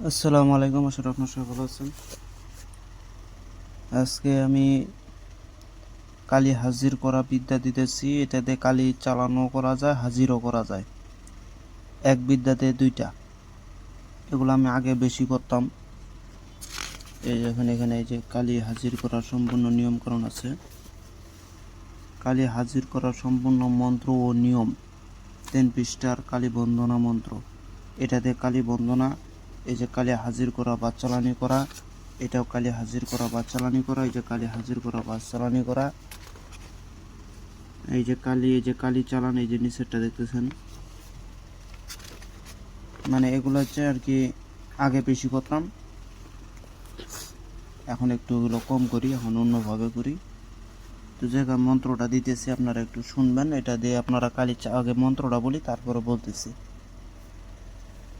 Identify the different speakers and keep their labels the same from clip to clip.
Speaker 1: আসসালামু আলাইকুম আসলে আপনার সবাই ভালো আছেন। আজকে আমি কালি হাজির করা বিদ্যা দিতেছি এটাতে কালি চালানো করা যায়, হাজিরও করা যায়। এক বিদ্যাতে দুইটা। এগুলো আমি আগে বেশি করতাম। এই এখানে এখানে এই যে কালি হাজির করার সম্পূর্ণ নিয়মকরণ আছে। কালি হাজির করার সম্পূর্ণ মন্ত্র ও নিয়ম, তিন পৃষ্ঠার কালী বন্দনা মন্ত্র। এটাতে কালী বন্দনা এই যে কালী হাজির করা বা চালানি করা, এটাও কালী হাজির করা বা চালানি করা, এই যে কালী হাজির করা বা চালানি করা। এই যে কালি, এই যে কালি চালান, এই যে নিচেরটা দেখতেছেন। মানে এগুলো হচ্ছে আর কি, আগে বেশি করতাম। এখন একটু এগুলো কম করি, এখন অন্যভাবে করি। তো যে মন্ত্রটা দিতেছি, আপনারা একটু শুনবেন। এটা দিয়ে আপনারা কালি আগে মন্ত্রটা বলি, তারপরে বলতেছি।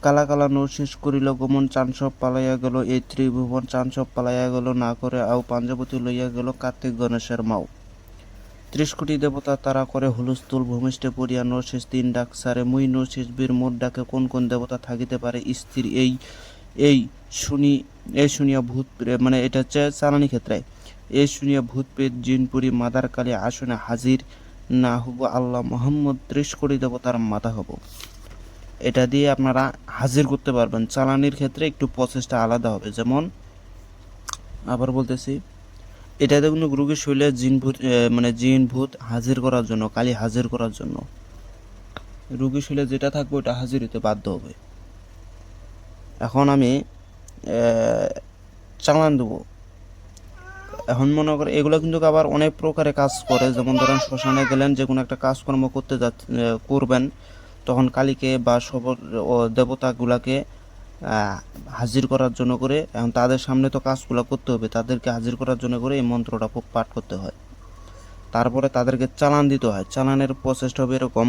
Speaker 1: কালা কালা নৌ শেষ করিল, গমন চান সব পালাইয়া গেল, এই ত্রিভুবন চান সব পালাইয়া গেল, না করে আও পাঞ্জাবতী লইয়া গেল কার্তিক গণেশের মাও। ত্রিশ কোটি দেবতা তারা করে হুলস্থুল ভূমিষ্ঠে পড়িয়া নরশেষ তিন ডাক সারে, মুই নরশেষ বীর মোট ডাকে কোন কোন দেবতা থাকিতে পারে? স্থির এই এই শুনি, এই শুনিয়া ভূত মানে এটা হচ্ছে চালানি ক্ষেত্রে। এই শুনিয়া ভূত পেট জিনপুরি মাদার কালী আসনে হাজির, না হব আল্লাহ মোহাম্মদ ত্রিশ কোটি দেবতার মাথা হব। এটা দিয়ে আপনারা হাজির করতে পারবেন। চালানির ক্ষেত্রে একটু প্রসেসটা আলাদা হবে। যেমন, আবার বলতেছি এটাতে কিন্তু রোগীর শরীরে জিন ভূত মানে জিন ভূত হাজির করার জন্য, কালি হাজির করার জন্য। রোগীর শরীরে যেটা থাকবে ওটা হাজির হতে বাধ্য হবে। এখন আমি চালান দেবো। এখন মনে করে এগুলো কিন্তু আবার অনেক প্রকারে কাজ করে। যেমন ধরেন, শ্মশানে গেলেন যে কোনো একটা কাজকর্ম করতে যা করবেন। তখন কালীকে বা সব দেবতাগুলাকে হাজির করার জন্য করে, এখন তাদের সামনে তো কাজগুলো করতে হবে, তাদেরকে হাজির করার জন্য করে এই মন্ত্রটা পাঠ করতে হয়। তারপরে তাদেরকে চালান দিতে হয়। চালানের প্রসেসটা হবে এরকম,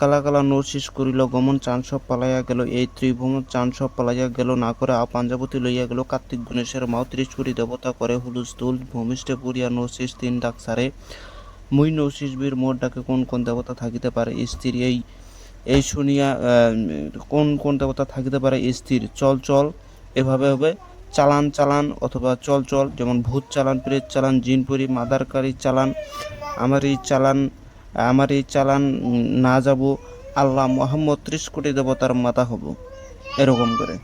Speaker 1: কালা কালা নরশিস করিল, গমন চান সব পালাইয়া গেল, এই ত্রিভুবন চান সব পালাইয়া গেল, না করে পাঞ্জাবতী লইয়া গেল, কার্তিক গণেশের মাও ত্রিশ কোটি দেবতা করে হুলুস্থুল ভূমিষ্ঠে পুরিয়া নরশিস তিন ডাক সারে, মুই নরশিস বীর মোর ডাকে কোন কোন দেবতা থাকিতে পারে স্থির এই এই শুনিয়া কোন কোন দেবতা থাকিতে পারে স্থির? চল চল, এভাবে হবে। চালান চালান, অথবা চল চল, যেমন ভূত চালান, প্রেত চালান, জিনপুরি, মাদারকারি চালান আমার এই চালান আমার এই চালান, না যাব, আল্লাহ মোহাম্মদ ত্রিশ কোটি দেবতার মাথা হব। এরকম করে।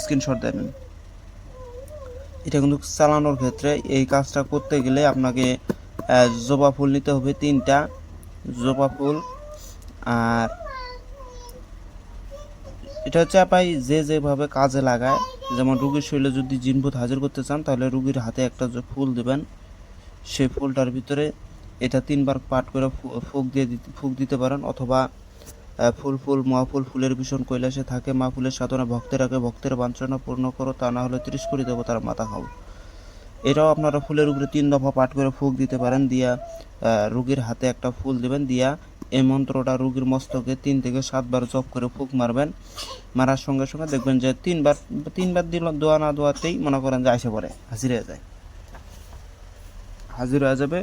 Speaker 1: স্ক্রিনশট দেন এটা কিন্তু চালানোর ক্ষেত্রে এই কাজটা করতে গেলে আপনাকে জবা ফুল নিতে হবে তিনটা। জবা ফুল আর এটা হচ্ছে আপাই যে যেভাবে কাজে লাগায়, যেমন রুগীর শরীরে যদি জিনভূত হাজির করতে চান, তাহলে রুগীর হাতে একটা যে ফুল দেবেন, সেই ফুলটার ভিতরে এটা তিনবার পাট করে ফুক দিয়ে ফুক দিতে পারেন, অথবা ফুল ফুল, মহাফুল ফুলের ভীষণ কৈলাসে থাকে মা ফুলের সাধনা ভক্তের আগে ভক্তের বাঞ্ছনা পূর্ণ করো, তা না হলে ত্রিশ করে দেবো তার মাথা খাও। এটাও আপনারা ফুলের উপরে তিন দফা পাঠ করে ফুক দিতে পারেন, দিয়া রুগীর হাতে একটা ফুল দেবেন, দিয়া এই মন্ত্রটা রুগীর মস্তকে তিন থেকে সাতবার জপ করে ফুক মারবেন। মারার সঙ্গে সঙ্গে দেখবেন যে তিনবার তিনবার দিল দোয়া না দোয়াতেই মনে করেন যে আসে পড়ে, হাজির হয়ে যায়। হাজির হয়ে যাবে,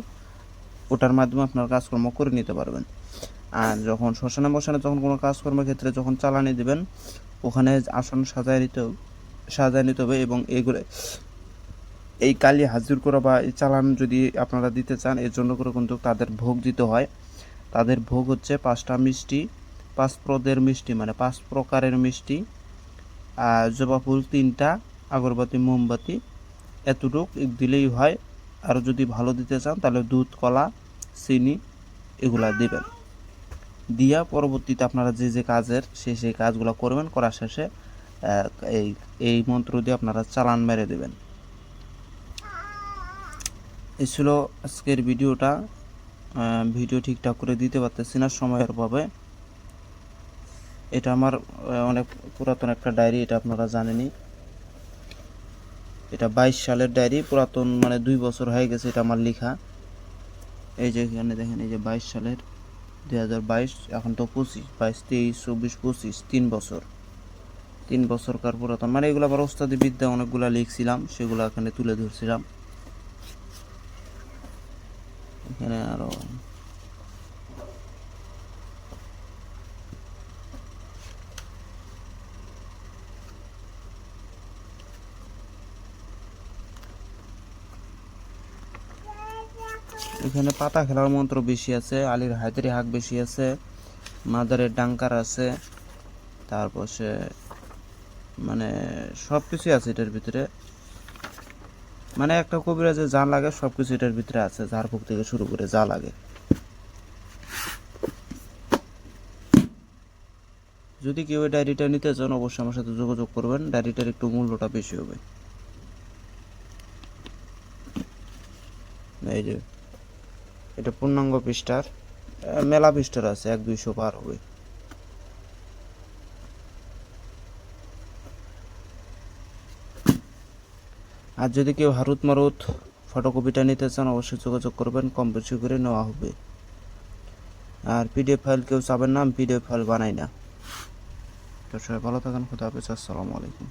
Speaker 1: ওটার মাধ্যমে আপনার কাজকর্ম করে নিতে পারবেন। আর যখন শ্মশানে মশানে যখন কোনো কাজকর্মের ক্ষেত্রে যখন চালানি দিবেন, ওখানে আসন সাজায় নিতে সাজায় নিতে হবে এবং এগুলো, এই কালি হাজির করা বা এই চালান যদি আপনারা দিতে চান, এর জন্য করে কিন্তু তাদের ভোগ দিতে হয়। তাদের ভোগ হচ্ছে পাঁচটা মিষ্টি, পাঁচ প্রদের মিষ্টি মানে পাঁচ প্রকারের মিষ্টি, আর জবা ফুল তিনটা, আগরবাতি, মোমবাতি, এতটুক দিলেই হয়। আর যদি ভালো দিতে চান, তাহলে দুধ, কলা, চিনি এগুলা দিবেন। দিয়া পরবর্তীতে আপনারা যে যে কাজের, সে সেই কাজগুলো করবেন, করার শেষে এই এই মন্ত্র দিয়ে আপনারা চালান মেরে দেবেন। এই ছিল আজকের ভিডিওটা। ভিডিও ঠিকঠাক করে দিতে পারতেছি না সময়ের অভাবে। এটা আমার অনেক পুরাতন একটা ডায়েরি, এটা আপনারা জানেনই। এটা বাইশ সালের ডায়েরি, পুরাতন মানে দুই বছর হয়ে গেছে এটা আমার লেখা। এই যে এখানে দেখেন, এই যে বাইশ সালের দুই হাজার বাইশ, এখন তো পঁচিশ, বাইশ, তেইশ, চব্বিশ, পঁচিশ, তিন বছর। তিন বছরকার পুরাতন মানে এগুলো আবার ওস্তাদি বিদ্যা অনেকগুলা লিখছিলাম, সেগুলো এখানে তুলে ধরছিলাম। এখানে আরও এখানে পাতা খেলার মন্ত্র বেশি আছে, আলীর হায়দারি হাক বেশি আছে, মাদারের ডাঙ্কার আছে, তারপর সে মানে সব কিছুই আছে এটার ভিতরে। মানে একটা কবিরাজে যা লাগে সব কিছু এটার ভিতরে আছে ঝাড়ফুঁক থেকে শুরু করে যা লাগে। যদি কেউ এই ডায়েরিটা নিতে চান, অবশ্যই আমার সাথে যোগাযোগ করবেন। ডায়েরিটার একটু মূল্যটা বেশি হবে। এই যে, এটা পূর্ণাঙ্গ পৃষ্ঠার মেলা পৃষ্ঠার আছে, এক দুইশো পার হবে আর যদি কেউ হারুত মারুত ফটোকপিটা নিতে চান, অবশ্যই যোগাযোগ করবেন, কম বেশি করে নেওয়া হবে। আর পিডিএফ ফাইল কেউ চাবেন না পিডিএফ ফাইল বানাই না। তো সবাই ভালো থাকেন, খুদা হাফেজ, আসসালামু আলাইকুম।